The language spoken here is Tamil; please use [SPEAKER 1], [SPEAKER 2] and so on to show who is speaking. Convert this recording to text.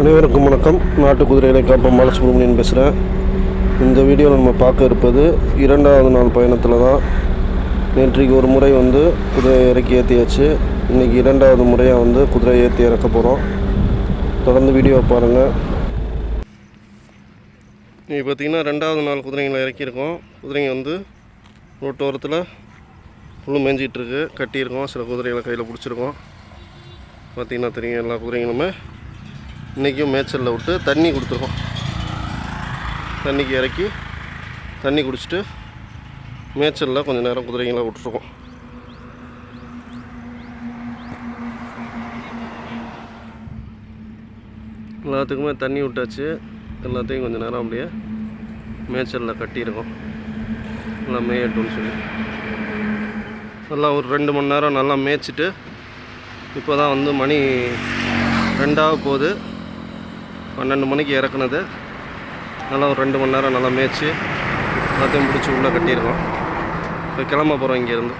[SPEAKER 1] அனைவருக்கும் வணக்கம். நாட்டு குதிரைகளை காப்பம். பாலசுப்ரமணியன் பேசுகிறேன் இந்த வீடியோவில் நம்ம பார்க்க இருப்பது இரண்டாவது நாள் பயணத்தில் தான். நேற்றைக்கு ஒரு முறை வந்து குதிரையை இறக்கி ஏற்றியாச்சு இன்றைக்கி இரண்டாவது முறையாக வந்து குதிரையை ஏற்றி இறக்க போகிறோம் தொடர்ந்து வீடியோவை பாருங்கள் இன்றைக்கி பார்த்திங்கன்னா ரெண்டாவது நாள் குதிரைங்களை இறக்கியிருக்கோம் குதிரைங்க வந்து ரோட்டோரத்தில் புல் மேய்ஞ்சிட்ருக்கு கட்டியிருக்கோம். சில குதிரைகளை கையில் பிடிச்சிருக்கோம். பார்த்திங்கன்னா தெரியும் எல்லா குதிரைங்களுமே இன்றைக்கும் மேய்ச்சலில் விட்டு தண்ணி கொடுத்துருக்கோம். தண்ணிக்கு இறக்கி தண்ணி குடிச்சிட்டு மேய்ச்சலில் கொஞ்சம் நேரம் குதிரைங்களை விட்டுருக்கோம். எல்லாத்துக்குமே தண்ணி விட்டாச்சு. எல்லாத்தையும் கொஞ்சம் நேரம் அப்படியே மேய்ச்சலில் கட்டியிருக்கோம். நல்லா மேயட்டும்னு சொல்லி. நல்லா ஒரு ரெண்டு மணி நேரம் நல்லா மேய்ச்சிட்டு இப்போ தான் வந்து மணி ரெண்டாக போகுது. பன்னெண்டு மணிக்கு இறக்குனது. நல்லா ஒரு ரெண்டு மணி நேரம் நல்லா மேய்ச்சி எல்லாத்தையும் பிடிச்சி உள்ளே கட்டியிருக்கோம். இப்போ கிளம்ப போகிறோம் இங்கேருந்து